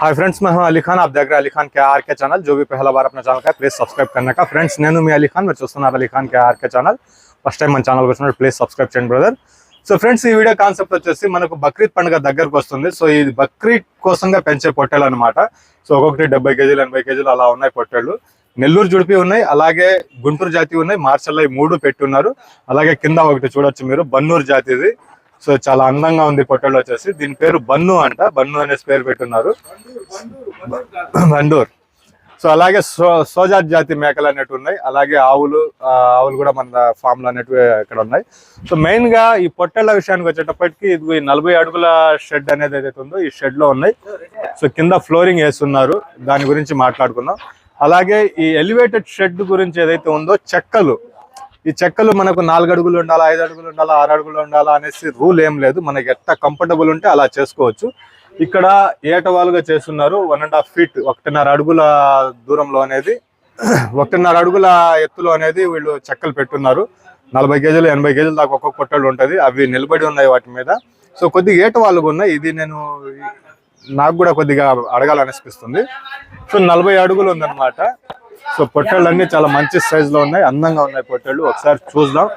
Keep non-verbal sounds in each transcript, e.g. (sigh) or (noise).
Hi friends మేము అలీ ఖాన్ ఆప్ దగ్గర అలీ ఖాన్ కేఆర్కే ఛానల్ జో బీ పహల బార్ అప్న ఛానల్ కా ప్లీజ్ సబ్స్క్రైబ్ కన్నా ఫ్రెండ్స్ నేను మీ అలీ ఖాన్ మీరు చూస్తున్నారు Ali Khan KRK channel first time మన ఛానల్ వచ్చినప్పుడు ప్లీజ్ సబ్స్క్రైబ్ చేయండి బ్రదర్ సో ఫ్రెండ్స్ ఈ వీడియో కాన్సెప్ట్ వచ్చేసి మనకు బక్రీద్ పండుగ దగ్గరకు వస్తుంది. సో ఇది బక్రీద్ కోసంగా పెంచే పొట్టేలు అనమాట సో ఒక్కొక్కటి డెబ్బై కేజీలు ఎనభై కేజీలు అలా ఉన్నాయి పొట్టేళ్ళు. నెల్లూరు జుడిపి ఉన్నాయి అలాగే గుంటూరు జాతి ఉన్నాయి. మార్చల్లో ఈ మూడు పెట్టున్నారు అలాగే కింద ఒకటి చూడొచ్చు మీరు బన్నూరు జాతిది. సో చాలా అందంగా ఉంది పొట్టేళ్ళు వచ్చేసి. దీని పేరు బన్ను అంట. బన్ను అనేసి పేరు పెట్టున్నారు. బండూర్. సో అలాగే సో సోజాట్ జాతి మేకలు అనేవి ఉన్నాయి. అలాగే ఆవులు ఆవులు కూడా మన ఫామ్లో అనేటివి ఇక్కడ ఉన్నాయి. సో మెయిన్గా ఈ పొట్టేళ్ళ విషయానికి వచ్చేటప్పటికి ఇది నలభై అడుగుల షెడ్ అనేది ఏదైతే ఉందో ఈ షెడ్లో ఉన్నాయి. సో కింద ఫ్లోరింగ్ వేస్తున్నారు. దాని గురించి మాట్లాడుకుందాం. అలాగే ఈ ఎలివేటెడ్ షెడ్ గురించి ఏదైతే ఉందో చెక్కలు. ఈ చెక్కలు మనకు నాలుగు అడుగులు ఉండాలా ఐదు అడుగులు ఉండాలా ఆరు అడుగులు ఉండాలా అనేసి రూల్ ఏం లేదు. మనకి ఎట్లా కంఫర్టబుల్ ఉంటే అలా చేసుకోవచ్చు. ఇక్కడ ఏటవాలుగా చేస్తున్నారు వన్ అండ్ హాఫ్ ఫీట్ ఒకటిన్నర అడుగుల దూరంలో అనేది (clears throat) ఒకటిన్నర అడుగుల ఎత్తులో అనేది వీళ్ళు చెక్కలు పెట్టున్నారు. నలభై కేజీలు ఎనభై కేజీలు దాకా ఒక్కొక్క పొట్టలు ఉంటది. అవి నిలబడి ఉన్నాయి వాటి మీద. సో కొద్దిగా ఏటవాలుగా ఉన్నాయి. ఇది నేను నాకు కూడా కొద్దిగా అడగాలనిపిస్తుంది. సో నలభై అడుగులు ఉందన్నమాట. సో పొట్టేళ్ళు అన్ని చాలా మంచి సైజ్లో ఉన్నాయి అందంగా ఉన్నాయి పొట్టేళ్ళు. ఒకసారి చూద్దాం.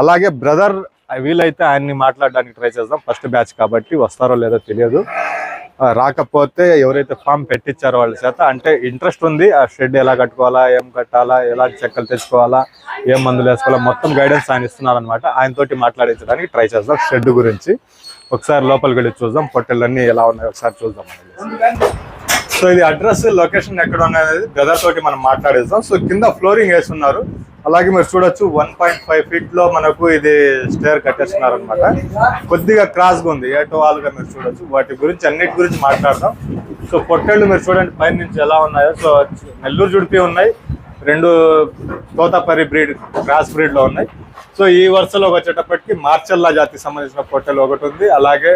అలాగే బ్రదర్ వీలైతే ఆయన్ని మాట్లాడడానికి ట్రై చేద్దాం. ఫస్ట్ బ్యాచ్ కాబట్టి వస్తారో లేదో తెలియదు. రాకపోతే ఎవరైతే ఫామ్ పెట్టించారో వాళ్ళ చేత అంటే ఇంట్రెస్ట్ ఉంది ఆ షెడ్ ఎలా కట్టుకోవాలా ఏం కట్టాలా ఎలా చెక్కలు తెచ్చుకోవాలా ఏం మందులు వేసుకోవాలా మొత్తం గైడెన్స్ ఆయన ఇస్తున్నారు అనమాట ఆయనతోటి మాట్లాడించడానికి ట్రై చేద్దాం షెడ్ గురించి. ఒకసారి లోపలికి వెళ్ళి చూద్దాం పొట్టెలన్నీ ఎలా ఉన్నాయో ఒకసారి చూద్దాం. సో ఇది అడ్రస్ లొకేషన్ ఎక్కడ ఉన్నది బ్రదర్ తోటి మనం మాట్లాడేద్దాం. సో కింద ఫ్లోరింగ్ వేస్తున్నారు అలాగే మీరు చూడొచ్చు వన్ పాయింట్ ఫైవ్ ఫీట్లో మనకు ఇది స్టేర్ కట్టేస్తున్నారు అనమాట కొద్దిగా క్రాస్గా ఉంది. ఏటో వాళ్ళుగా మీరు చూడొచ్చు. వాటి గురించి అన్నిటి గురించి మాట్లాడదాం. సో పొట్టేళ్ళు మీరు చూడండి పైన నుంచి ఎలా ఉన్నాయో. సో నెల్లూరు జుడిపి ఉన్నాయి. రెండు తోతాపరి బ్రీడ్ క్రాస్ బ్రీడ్లో ఉన్నాయి. సో ఈ వరుసలోకి వచ్చేటప్పటికి మార్చల్లా జాతికి సంబంధించిన పొట్టెలు ఒకటి ఉంది. అలాగే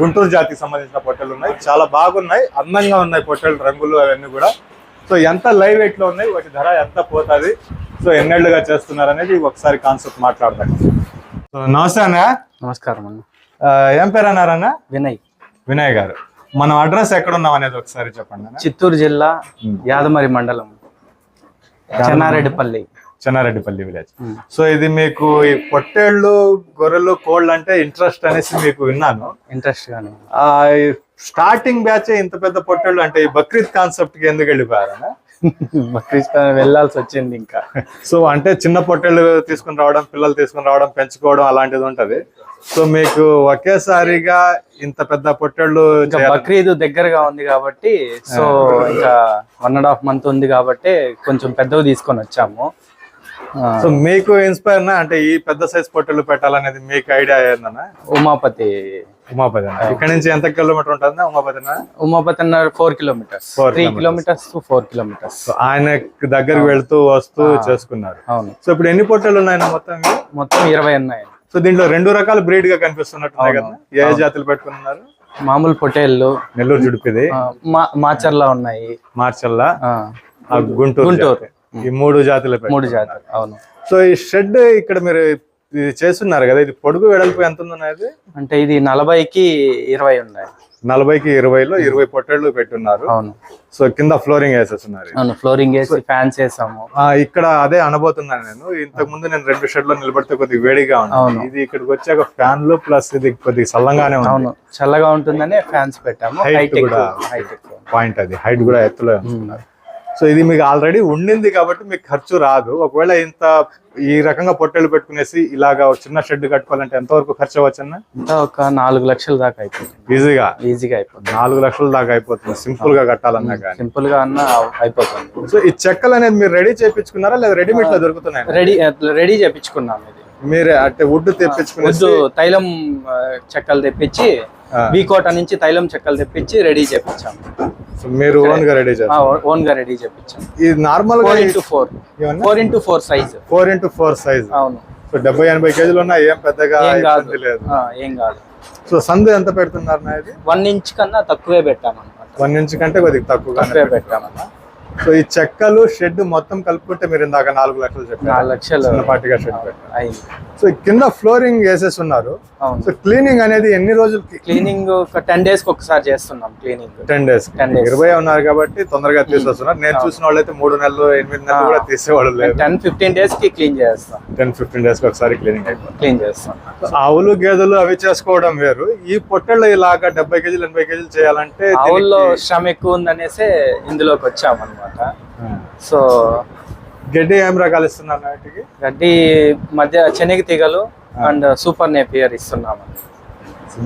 గుంటూరు జాతికి సంబంధించిన పొట్టెలు ఉన్నాయి. చాలా బాగున్నాయి. అందంగా ఉన్నాయి పొట్టెలు రంగులు అవన్నీ కూడా. సో ఎంత లైవ్ వెయిట్లో ఉన్నాయి వాటి ధర ఎంత పోతుంది సో ఎన్నేళ్ళుగా చేస్తున్నారు అనేది ఒకసారి కాన్సెప్ట్ మాట్లాడదాం. సో నమస్తే అన్న. నమస్కారం అన్న. ఏం పేరు అన్నారన్న వినయ్. వినయ్ గారు. మనం అడ్రస్ ఎక్కడ ఉన్నాం అనేది ఒకసారి చెప్పండి చిత్తూరు జిల్లా యాదమరి మండలం చెన్నారెడ్డిపల్లి. చెన్నారెడ్డిపల్లి విలేజ్ సో ఇది మీకు ఈ పొట్టేళ్ళు గొర్రెలు కోళ్ళు అంటే ఇంట్రెస్ట్ అనేసి మీకు విన్నాను. ఇంట్రెస్ట్ గానే. ఆ స్టార్టింగ్ బ్యాచ్ ఇంత పెద్ద పొట్టేళ్ళు అంటే ఈ బక్రీద్ కాన్సెప్ట్కి ఎందుకు వెళ్ళిపోయారన్న? బక్రీద్ వెళ్ళాల్సి వచ్చింది ఇంకా. సో అంటే చిన్న పొట్టేళ్ళు తీసుకుని రావడం పిల్లలు తీసుకుని రావడం పెంచుకోవడం అలాంటిది ఉంటది. సో మీకు ఒకేసారిగా ఇంత పెద్ద పొట్టేళ్ళు బక్రీద్ దగ్గరగా ఉంది కాబట్టి సో ఇంకా వన్ అండ్ హాఫ్ మంత్ ఉంది కాబట్టి కొంచెం పెద్దవి తీసుకొని వచ్చాము. సో మీకు ఇన్స్పైర్ అంటే ఈ పెద్ద సైజ్ పొట్టేళ్ళు పెట్టాలనేది మీకు ఐడియా ఏందన్నా? ఉమాపతి. ఉమాపతి అన్న. ఇక్కడ నుంచి ఎంత కిలోమీటర్ ఉంటుంది ఉమాపతి ఉమాపతి అన్న four kilometres three. Kilometres to four kilometres ఆయన దగ్గరికి వెళ్తూ వస్తూ చేసుకున్నారు. అవును. సో ఇప్పుడు ఎన్ని పొట్టేళ్ళు ఉన్నాయి మొత్తం? మొత్తం ఇరవై ఉన్నాయి సో దీంట్లో రెండు రకాల బ్రీడ్గా కనిపిస్తున్నట్టున్నాయి కదా? ఏ జాతులు పెట్టుకున్నారు? మామూలు పొటేళ్ళు నెల్లూరు జుడిపిది. ఆ, మా మాచర్లా ఉన్నాయి. ఆ గుంటూరు గుంటూరు. ఈ మూడు జాతులు మూడు జాతులు అవును. సో ఈ షెడ్ ఇక్కడ మీరు ఇది చేస్తున్నారు కదా ఇది పొడుగు వెడల్పు ఎంత ఉందనేది అంటే ఇది నలభైకి ఇరవై ఉన్నాయి. నలభైకి ఇరవైలో ఇరవై పొట్టేళ్ళు పెట్టున్నారు. అవును. సో కింద ఫ్లోరింగ్ వేసేస్తున్నారు అవును ఫ్లోరింగ్ వేసి ఫ్యాన్స్ వేసాము ఆ, ఇక్కడ అదే అనబోతున్నాను నేను. ఇంతకు ముందు నేను రెండు షెడ్లో నిలబడితే కొద్దిగా వేడిగా అవును. ఇది ఇక్కడికి వచ్చాక ఫ్యాన్లు ప్లస్ ఇది కొద్దిగా చల్లగానే ఉంది. అవును చల్లగా ఉంటుందనే ఫ్యాన్స్ పెట్టాము. హైట్ కూడా. హైట్ పాయింట్ అది. హైట్ కూడా ఎత్తులో ఉంచుకున్నారు సో ఇది మీకు ఆల్రెడీ ఉండింది కాబట్టి మీకు ఖర్చు రాదు. ఒకవేళ ఇంత ఈ రకంగా పొట్టేలు పెట్టుకునేసి ఇలాగా చిన్న షెడ్ కట్టుకోవాలంటే ఎంతవరకు ఖర్చు అవ్వచ్చన్న ఇంకా ఒక నాలుగు లక్షల దాకా అయిపోతుంది. ఈజీగా? ఈజీగా అయిపోతుంది. నాలుగు లక్షల దాకా అయిపోతుంది. సింపుల్గా కట్టాలన్నా కానీ. సింపుల్గా అన్న అయిపోతుంది. సో ఈ చెక్కలు అనేది మీరు రెడీ చేయించుకున్నారా లేదా రెడీమేడ్లో దొరుకుతున్నాయి? రెడీ రెడీ చేపించుకున్నాం ఇది. మీరే అంటే వుడ్ తెప్పించుకునేసి వద్దు తైలం చెక్కలు తెప్పించి. బీకోట నుంచి తైలం చెక్కలు తెప్పించి రెడీ చేపించాము మీరు ఓన్గా రెడీ ఓన్గా రెడీ చేపించాం ఇది నార్మల్గా into four four into four size four into four size అవును. సో డెబ్బై ఎనభై కేజీలు ఉన్నా ఏం పెద్దగా లేదు. ఆ, ఏం కాదు. సో సందు ఎంత పెడుతున్నారు ఇది? వన్ ఇంచ్ కన్నా తక్కువే పెట్టామన్నమాట. వన్ ఇంచ్ కంటే కొద్దిగా తక్కువే పెట్టామన్నా సో ఈ చెక్కలు షెడ్ మొత్తం కలుపుకుంటే మీరు ఇందాక నాలుగు లక్షలు చెప్పారు. నాలుగు లక్షలు. చిన్నపాటిగా షెడ్ పెట్టారు. సో కింద ఫ్లోరింగ్ వేసేసి ఉన్నారు. సో క్లీనింగ్ అనేది ఎన్ని రోజులకి? క్లీనింగ్ ఒక టెన్ డేస్కి ఒకసారి చేస్తున్నాం క్లీనింగ్. Ten days 10 days. ఇరవై ఉన్నారు కాబట్టి తొందరగా తీసేస్తున్నారు. నేను చూసిన వాళ్ళైతే మూడు నెలలు ఎనిమిది నెలలు కూడా తీసేవాళ్ళు లేదు టెన్ ఫిఫ్టీన్ డేస్కి క్లీన్ చేస్తాం. టెన్ ఫిఫ్టీన్ డేస్కి ఒకసారి క్లీనింగ్ అయిపోతుంది. క్లీన్ చేస్తాం. ఆవులు గేదెలు అవి చేసుకోవడం వేరు. ఈ పొట్టెళ్ళు ఇలాగా డెబ్బై కేజీలు ఎనభై కేజీలు చేయాలంటే ఆవుల్లో శ్రమ ఎక్కువ ఉందనేసి ఇందులోకి వచ్చామన్నమాట. సో గడ్డి ఏం రకాలు ఇస్తున్నారు వాటికి గడ్డి మధ్య శనగ తీగలు అండ్ సూపర్ నేపియర్ ఇస్తున్నాము.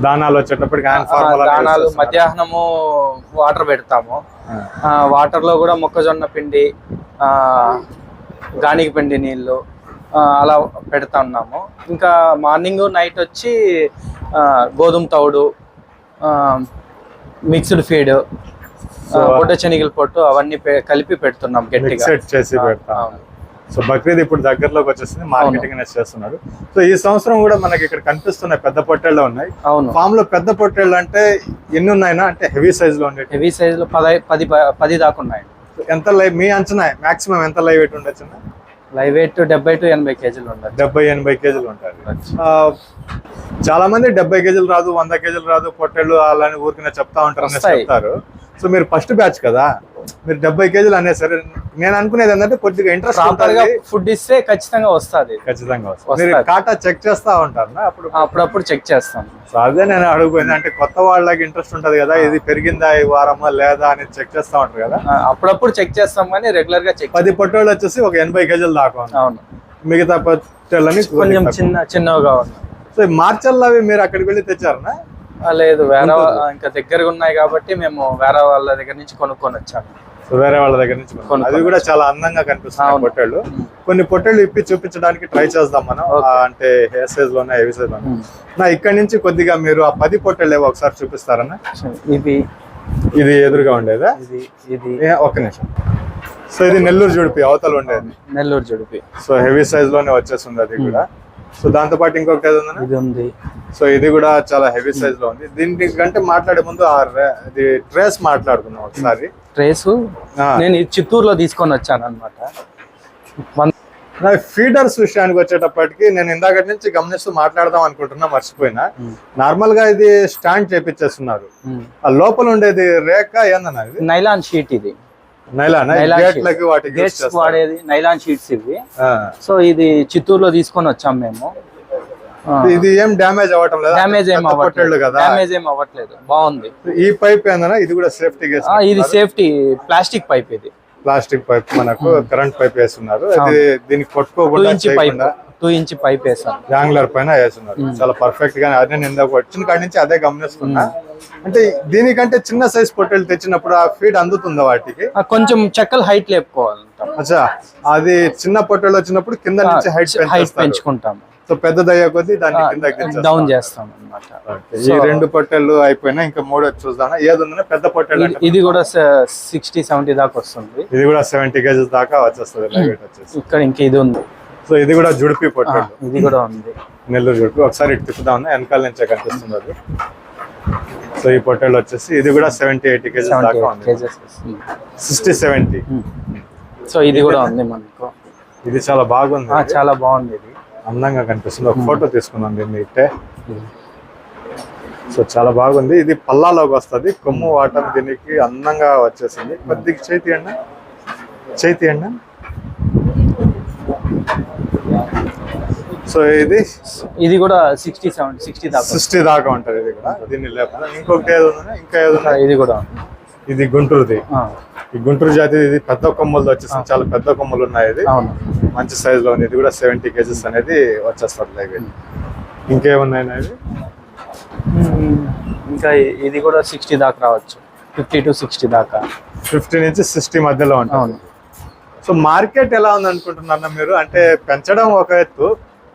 దానాలు వచ్చేటప్పటికి దానాలు మధ్యాహ్నము వాటర్ పెడతాము. వాటర్లో కూడా మొక్కజొన్న పిండి ఆ, గానికి పిండి నీళ్ళు అలా పెడతా ఉన్నాము. ఇంకా మార్నింగ్ నైట్ వచ్చి గోధుమ తౌడు మిక్స్డ్ ఫీడ్ పొట్ట శనగల పొట్టు అవన్నీ కలిపి పెడుతున్నాం గట్టిగా. చేసి పెడతాం. సో బక్రీద్ ఇప్పుడు దగ్గరలోకి వచ్చేసింది మార్కెటింగ్ అనేది చేస్తున్నారు సో ఈ సంవత్సరం కూడా మనకి ఇక్కడ కనిపిస్తున్నాయి పెద్ద పొట్టేళ్ళు ఉన్నాయి. అవును. ఫామ్లో పెద్ద పొట్టేళ్ళు అంటే ఎన్ని ఉన్నాయినా? అంటే హెవీ సైజ్లో ఉండేవి హెవీ సైజ్లో పది పది దాకా ఉన్నాయి. ఎంత లైవ్ మీ అంచనా మాక్సిమం ఎంత లైవ్ వెయిట్ ఉండొచ్చు లైవ్ వెయిట్ డెబ్బై టు ఎనభై కేజీలు ఉండదు డెబ్బై ఎనభై కేజీలు ఉంటాయి. చాలా మంది డెబ్బై కేజీలు రాదు వంద కేజీలు రాదు పొట్టేళ్ళు అలాని ఊరికనే చెప్తా ఉంటారు. చెప్తారు. సో మీరు ఫస్ట్ బ్యాచ్ కదా మీరు డెబ్బై కేజీలు అనేసరి నేను అనుకునేది ఏంటంటే కొద్దిగా ఇంట్రెస్ట్ ఫుడ్ ఇస్తే ఖచ్చితంగా వస్తుంది. ఖచ్చితంగా వస్తుంది. కాటా చెక్ చేస్తా ఉంటారు అప్పుడు. అప్పుడప్పుడు చెక్ చేస్తాం. సో అదే నేను అడుగుపోయింది అంటే కొత్త వాళ్ళకి ఇంట్రెస్ట్ ఉంటది కదా ఇది పెరిగిందా ఈ వారమా లేదా అని చెక్ చేస్తా ఉంటారు కదా. అప్పుడప్పుడు చెక్ చేస్తాం కానీ రెగ్యులర్గా చెక్ పది పొట్టేళ్ళు వచ్చేసి ఒక ఎనభై కేజీలు దాకా. అవును. మిగతా పొట్టేళ్ళని కొంచెం చిన్న చిన్నగా ఉన్నాయి. సో మార్చల్లో అవి మీరు అక్కడికి వెళ్ళి తెచ్చారనా? లేదు వేరే ఇంకా దగ్గరగా ఉన్నాయి కాబట్టి మేము వేరే వాళ్ళ దగ్గర నుంచి కొనుక్కొని వచ్చాము వేరే వాళ్ళ దగ్గర నుంచి. అవి కూడా చాలా అందంగా కనిపిస్తున్నాయి అవును. పొట్టేళ్ళు. కొన్ని పొట్టేళ్ళు ఇప్పి చూపించడానికి ట్రై చేద్దాం మనం. అంటే హెయిర్ సైజ్లోనే హెవీ సైజ్లోనే. నా ఇక్కడ నుంచి కొద్దిగా మీరు ఆ పది పొట్టేళ్ళు ఏవో ఒకసారి చూపిస్తారన్నా? ఇది. ఇది ఎదురుగా ఉండేదా? ఇది ఒక్క నిమిషం. సో ఇది నెల్లూరు జుడిపి అవతల ఉండేది. నెల్లూరు జుడిపి. సో హెవీ సైజ్లోనే వచ్చేస్తుంది అది కూడా. సో దాంతో పాటు ఇంకొకటి ఏది ఇది ఉంది సో ఇది కూడా చాలా హెవీ సైజ్లో ఉంది. దీని కంటే మాట్లాడే ముందు ఆ ఇది ట్రేస్ మాట్లాడుకుందాం ఒకసారి. ట్రేసు. నేను చిత్తూరులో తీసుకొని వచ్చాను అనమాట నా ఫీడర్స్ విషయానికి వచ్చేటప్పటికి నేను ఇందాక నుంచి గమనిస్తూ మాట్లాడదాం అనుకుంటున్నా మర్చిపోయినా. నార్మల్గా ఇది స్టాండ్ చేపించేస్తున్నారు ఆ లోపల ఉండేది రేఖ ఏందన్నా నైలాన్ షీట్ ఇది. గేట్స్. వాడేది నైలాన్ షీట్స్ ఇవి. సో ఇది చిత్తూరులో తీసుకొని వచ్చాం మేము. ఇది ఏం డ్యామేజ్ అవ్వటం లేదా? డ్యామేజ్ ఏం అవ్వట్లేదు. కదా? డ్యామేజ్ ఏం అవ్వట్లేదు. బాగుంది. ఈ పైప్ ఏందన్నా? ఇది కూడా సేఫ్టీ ఇది సేఫ్టీ ప్లాస్టిక్ పైప్ ఇది. ప్లాస్టిక్ పైప్ మనకు కరెంట్ పైప్ వేస్తున్నారు. అది దీనికి కొట్టుకోకుండా టూ ఇంచ్ పైప్ వేసాం. యాంగులర్ పైన వేస్తున్నారు. చాలా పర్ఫెక్ట్గా అదే నేను వచ్చిన కాడి నుంచి అదే గమనిస్తున్నా. అంటే దీనికంటే చిన్న సైజ్ పొట్టేలు తెచ్చినప్పుడు ఆ ఫీడ్ అందుతుందా వాటికి? కొంచెం చెక్కలు హైట్ లేపుకోవాలంటాం అచ్చా అది చిన్న పొట్టేలు వచ్చినప్పుడు కింద నుంచి హైట్ హైట్ పెంచుకుంటాం సో పెద్దదయ్యే కొద్దీ దాన్ని కింద డౌన్ చేస్తాం. అన్నమాట ఈ రెండు పొట్టేళ్ళు అయిపోయినా ఇంకా మూడో చూద్దాం ఏది ఉందన్నా పెద్ద పొట్టేలు ఇది కూడా సిక్స్టీ సెవెంటీ దాకా వస్తుంది. ఇది కూడా సెవెంటీ కేజీస్ దాకా వచ్చేస్తుంది ఇక్కడ ఇంక ఇది ఉంది. సో ఇది కూడా జుడిపి ఆ, పొట్టేళ్ళు ఇది కూడా ఉంది. నెల్లూరు జుడిపి. ఒకసారి ఇటు తిప్పుదాం వెనకాల నుంచే కనిపిస్తుంది అది. సో ఈ పొట్టేళ్ళు వచ్చేసి ఇది కూడా సెవెంటీ ఎయిటీ కేజీస్ సెవెంటీ దాకా ఉంది. కేజెస్ వస్తుంది. సిక్స్టీ సెవెంటీ సో ఇది కూడా ఉంది మనకు. ఇది చాలా బాగుంది. ఆ, చాలా బాగుంది ఇది. అందంగా కనిపిస్తుంది. ఒక ఫోటో తీసుకుందాం దీన్ని ఇట్టే. సో చాలా బాగుంది. ఇది పల్లాలోకి వస్తుంది. కొమ్ము వాటం దీనికి అందంగా వచ్చేసింది. కొద్దిగా చేతి అండి చేతి అండి సో ఇది ఇది కూడా సిక్స్టీ సెవెంటీ సిక్స్టీ దాకా. సిక్స్టీ దాకా ఉంటది ఇది కూడా. దీన్ని లేకుండా ఇంకొకటి ఏది ఇంకా ఏది ఇది కూడా. ఇది గుంటూరుది. ఈ గుంటూరు జాతి ఇది పెద్ద కొమ్మలు వచ్చేసి చాలా పెద్ద కొమ్మలు ఉన్నాయి ఇది. మంచి సైజ్లో ఉంది. ఇది కూడా సెవెంటీ కేజెస్ అనేది వచ్చేస్తుంది లైవ్ ఇంకేమున్నాయి ఇది? ఇంకా ఇది కూడా సిక్స్టీ దాకా రావచ్చు. ఫిఫ్టీ టు సిక్స్టీ దాకా. ఫిఫ్టీ నుంచి సిక్స్టీ మధ్యలో ఉంటుంది. అవును. సో మార్కెట్ ఎలా ఉంది అనుకుంటున్నారా మీరు? అంటే పెంచడం ఒక ఎత్తు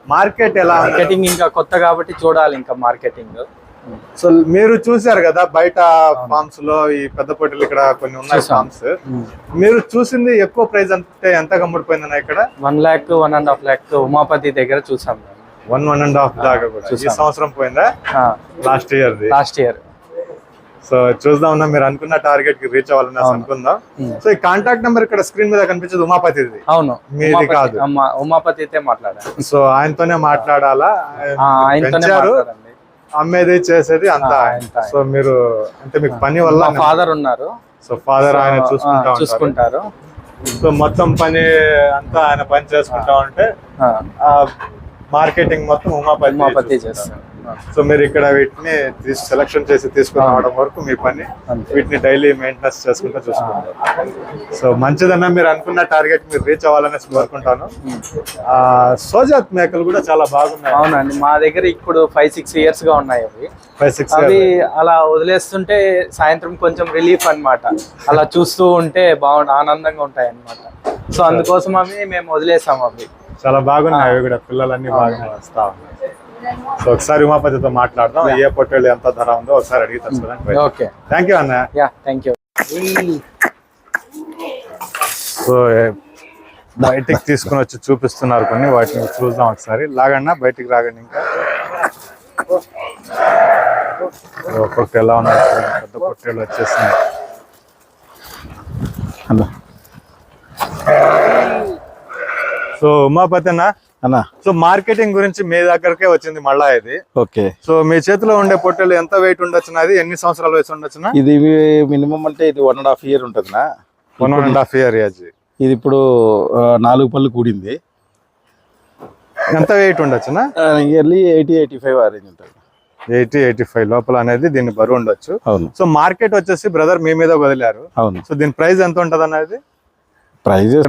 మార్కెట్ ఎలా? మార్కెటింగ్ ఇంకా కొత్త కాబట్టి చూడాలి ఇంకా మార్కెటింగ్. సో మీరు చూసారు కదా బయట ఫార్మ్స్లో ఈ పెద్ద పొట్టలు ఇక్కడ కొన్ని ఉన్నాయి. ఫార్మ్స్ మీరు చూసింది ఎక్కువ ప్రైస్ అంటే ఎంత కమ్ముడిపోయిందన్న ఇక్కడ? One lakh one and half lakh Umapathi దగ్గర చూసాం వన్ వన్ అండ్ హాఫ్ దాకా కూడా. ఈ. సంవత్సరం పోయిందా? Last year last year so చూద్దాం ఉన్నా మీరు అనుకున్న టార్గెట్కి రీచ్ అవ్వాలని అనుకుందాం. సో ఈ కాంటాక్ట్ నెంబర్ ఇక్కడ స్క్రీన్ మీద కనిపించేది ఉమాపతిది. అవును. మీది ఉమాపతి- కాదు. ఉమాపతి అయితే మాట్లాడాను. సో ఆయనతోనే మాట్లాడాలా? పెంచారు. అమ్మేది చేసేది అంతా. సో మీరు అంటే మీకు పని వల్ల ఫాదర్ ఉన్నారు. సో ఫాదర్ ఆయన చూసుకుంటా చూసుకుంటారు. సో మొత్తం పని అంతా ఆయన పని చేసుకుంటా ఉంటే మార్కెటింగ్ మొత్తం ఉమాపతి ఉమాపతి. చేస్తారు సో మీరు ఇక్కడ వీటిని సెలక్షన్ చేసి తీసుకుని రావడం వరకు మీ పని. వీటిని డైలీ మెయింటెనెన్స్ చేసుకుంటూ చూసుకుంటారు. సో మంచిదన్నా మీరు అనుకున్న టార్గెట్ మీరు రీచ్ అవ్వాలని కోరుకుంటాను. ఆ సోజాత్ మేకలు కూడా చాలా బాగున్నాయి. అవునండి మా దగ్గర ఇప్పుడు ఫైవ్ సిక్స్ ఇయర్స్గా ఉన్నాయి అవి. ఫైవ్ సిక్స్ అవి అలా వదిలేస్తుంటే సాయంత్రం కొంచెం రిలీఫ్ అన్నమాట. అలా చూస్తూ ఉంటే బాగుంది ఆనందంగా ఉంటాయి అన్నమాట సో అందుకోసం అవి మేము వదిలేసాం అవి. చాలా బాగున్నాయి అవి కూడా పిల్లలన్నీ బాగా వస్తా ఉన్నాయి. సో ఒకసారి ఉమాపతితో మాట్లాడదాం. ఏ పొట్టేళ్ళు ఎంత ధర ఉందో ఒకసారి అడిగి తెలుసుకోవడానికి ఓకే థ్యాంక్ యూ అన్న. థ్యాంక్ యూ సో బయటికి తీసుకుని వచ్చి చూపిస్తున్నారు కొన్ని వాటిని చూద్దాం ఒకసారి. లాగన్నా బయటికి రాగండి ఇంకా. ఒక్కొక్కటి ఎలా ఉన్నాయి చూడండి. పెద్ద పొట్టేళ్ళు వచ్చేసినాయి సో ఉమాపతి అన్న అన్నా? సో మార్కెటింగ్ గురించి మీ దగ్గరకే వచ్చింది మళ్ళా ఇది. ఓకే. సో మీ చేతిలో ఉండే పొట్టేలు ఎంత వెయిట్ ఉండొచ్చున్నది ఎన్ని సంవత్సరాల వయసు ఉండొచ్చునా? ఇది మినిమం అంటే ఇది వన్ అండ్ హాఫ్ ఇయర్ ఉంటుందినా. వన్ అండ్ హాఫ్ ఇయర్ ఇది ఇప్పుడు నాలుగు పళ్ళు కూడింది. ఎంత weight ఉండొచ్చునా? Yearly eighty eighty five range ఉంటుంది. ఎయిటీ ఎయిటీ ఫైవ్ లోపల అనేది దీన్ని బరువు ఉండొచ్చు. అవును. సో మార్కెట్ వచ్చేసి బ్రదర్ మీ మీద వదిలారు. అవును. సో దీని ప్రైస్ ఎంత ఉంటది అనేది ప్రైజెస్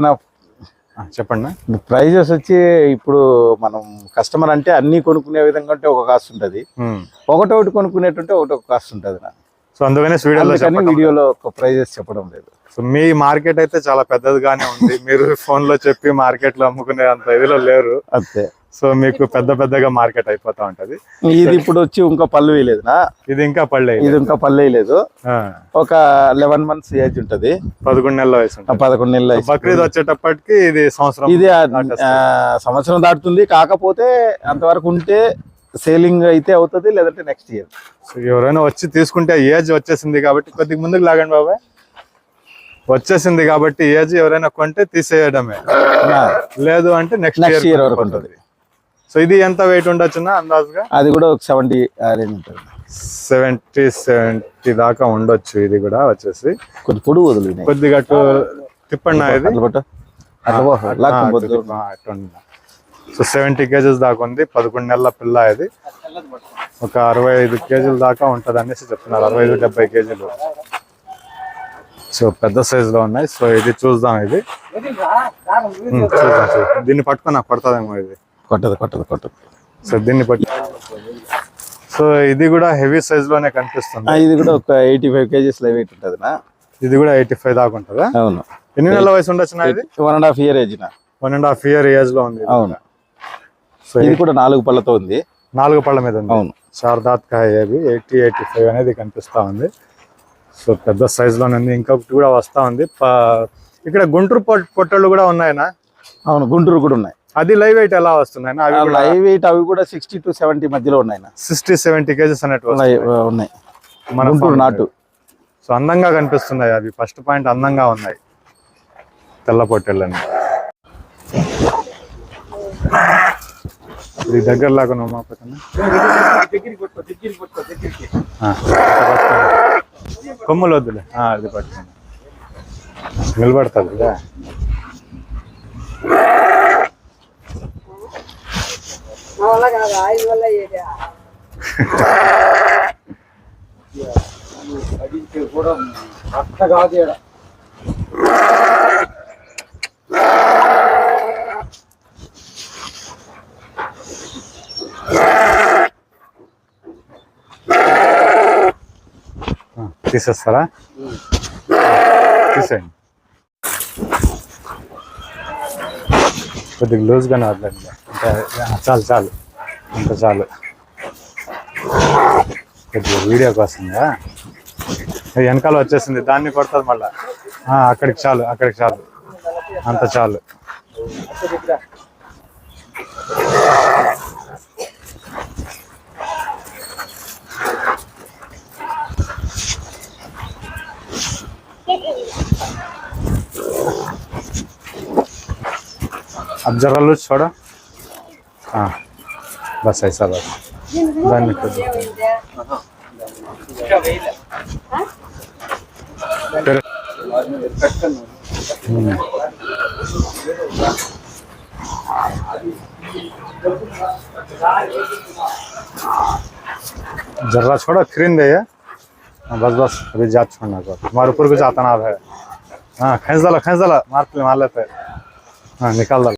చెప్పండి ప్రైజెస్ వచ్చి ఇప్పుడు మనం కస్టమర్ అంటే అన్ని కొనుక్కునే విధంగా ఉంటే ఒక కాస్ట్ ఉంటుంది. ఒకటొకటి కొనుక్కునేటుంటే ఒకటి ఒక కాస్ట్ ఉంటుంది సో అందుకనే వీడియోలో వీడియోలో ఒక ప్రైజెస్ చెప్పడం లేదు. సో మీ మార్కెట్ అయితే చాలా పెద్దదిగానే ఉంది. మీరు (laughs) ఫోన్లో చెప్పి మార్కెట్లో అమ్ముకునే అంత ఇదిలో లేరు. అంతే. సో మీకు పెద్ద పెద్దగా మార్కెట్ అయిపోతా ఉంటది. ఇది ఇప్పుడు వచ్చి ఇంకా పళ్ళు వేయలేదునా? ఇది ఇంకా పళ్ళే ఇది ఇంకా పళ్ళు వేయలేదు. ఒక లెవెన్ మంత్స్ ఏజ్ ఉంటుంది. పదకొండు నెలల వయసు ఉంటుంది. పదకొండు నెలల. బక్రీద్ వచ్చేటప్పటికి ఇది సంవత్సరం ఇది సంవత్సరం దాటుతుంది. కాకపోతే అంతవరకు ఉంటే సేలింగ్ అయితే అవుతుంది లేదంటే నెక్స్ట్ ఇయర్ సో ఎవరైనా వచ్చి తీసుకుంటే ఏజ్ వచ్చేసింది కాబట్టి కొద్దిగా ముందుకు లాగండి బాబాయ్. వచ్చేసింది కాబట్టి ఏజ్ ఎవరైనా కొంటే తీసేయడమే. లేదు అంటే నెక్స్ట్ ఇయర్ వరకు ఉంటుంది. సో ఇది ఎంత వెయిట్ ఉండొచ్చున్నా అందాజుగా? అది కూడా ఒక సెవెంటీ ఉంటుంది. సెవెంటీ సెవెంటీ దాకా ఉండొచ్చు ఇది కూడా వచ్చేసి. కొద్ది పొడుగు వదిలినాయి. కొద్దిగా అటు తిప్పండి ఇది. సో సెవెంటీ కేజెస్ దాకా ఉంది. పదకొండు నెలల పిల్ల ఇది. ఒక అరవై ఐదు కేజీల దాకా ఉంటది అనేసి చెప్తున్నారు. అరవై ఐదు డెబ్బై కేజీలు. సో పెద్ద సైజ్లో ఉన్నాయి. సో ఇది చూద్దాం ఇది. చూద్దాం. దీన్ని పట్టుకొని నాకు పడుతుందేమో ఇది. కొట్టదు కొట్టదు కొట్టదు. సో దీన్ని పట్టు సో ఇది కూడా హెవీ సైజ్లోనే కనిపిస్తుంది. ఇది కూడా ఒక ఎయిటీ ఫైవ్ కేజీస్ వెయిట్ ఉంటుంది నా. ఇది కూడా ఎయిటీ ఫైవ్ దాకా ఉంటుందా? అవును. ఎన్ని నెలల వయసు ఉండొచ్చు ఇది? One and half year age నా. వన్ అండ్ హాఫ్ ఇయర్ ఏజ్లో ఉంది. అవును. సో ఇది కూడా నాలుగు పళ్ళతో ఉంది. నాలుగు పళ్ళ మీద ఉంది. అవును. శారదాత్ కాయ ఏవి? ఎయిటీ ఎయిటీ ఫైవ్ అనేది కనిపిస్తా ఉంది. సో పెద్ద సైజ్లోనే ఉంది. ఇంకొకటి కూడా వస్తా ఉంది. ఇక్కడ గుంటూరు పొట్- పొట్టళ్ళు కూడా ఉన్నాయనా? అవును గుంటూరు కూడా ఉన్నాయి. అది లైవ్ వెయిట్ ఎలా వస్తున్నాయి లైవ్ వెయిట్ అవి కూడా సిక్స్టీ టు సెవెంటీ మధ్యలో ఉన్నాయి. సిక్స్టీ సెవెంటీ కేజెస్ అనేవి ఉన్నాయి. మన నాటు. సో అందంగా కనిపిస్తున్నాయి అవి. ఫస్ట్ పాయింట్ అందంగా ఉన్నాయి. తెల్ల పొట్టెళ్ళని. ఇది దగ్గర లాగా మా పక్కన. ఆ, అట్లా పట్టుకోండి. కొమ్ములు వద్దులే ఆ, అది పట్టుకోండి నిలబడుతుంది కదా ఆ, తీసేస్తారా తీసేయండి కొద్దిగా లూజ్గానే వదలండి అంటే ఆ, చాలు చాలు. అంత చాలు. కొద్దిగా వీడియో కోసంగా. వెనకాల వచ్చేసింది. దాన్ని కొడుతుంది మళ్ళీ. అక్కడికి చాలు అక్కడికి చాలు. అంత చాలు. अब చూడ. हाँ बस ऐसा बस। बंद कर दो। हम्म। जर्रा छोड़ो खरीद दे हाँ, बस बस अभी जात छोड़ना को। तुम्हारे ऊपर कुछ आता है। हाँ खेच डालो खेच डालो। मार मार लेते हाँ निकाल डालो।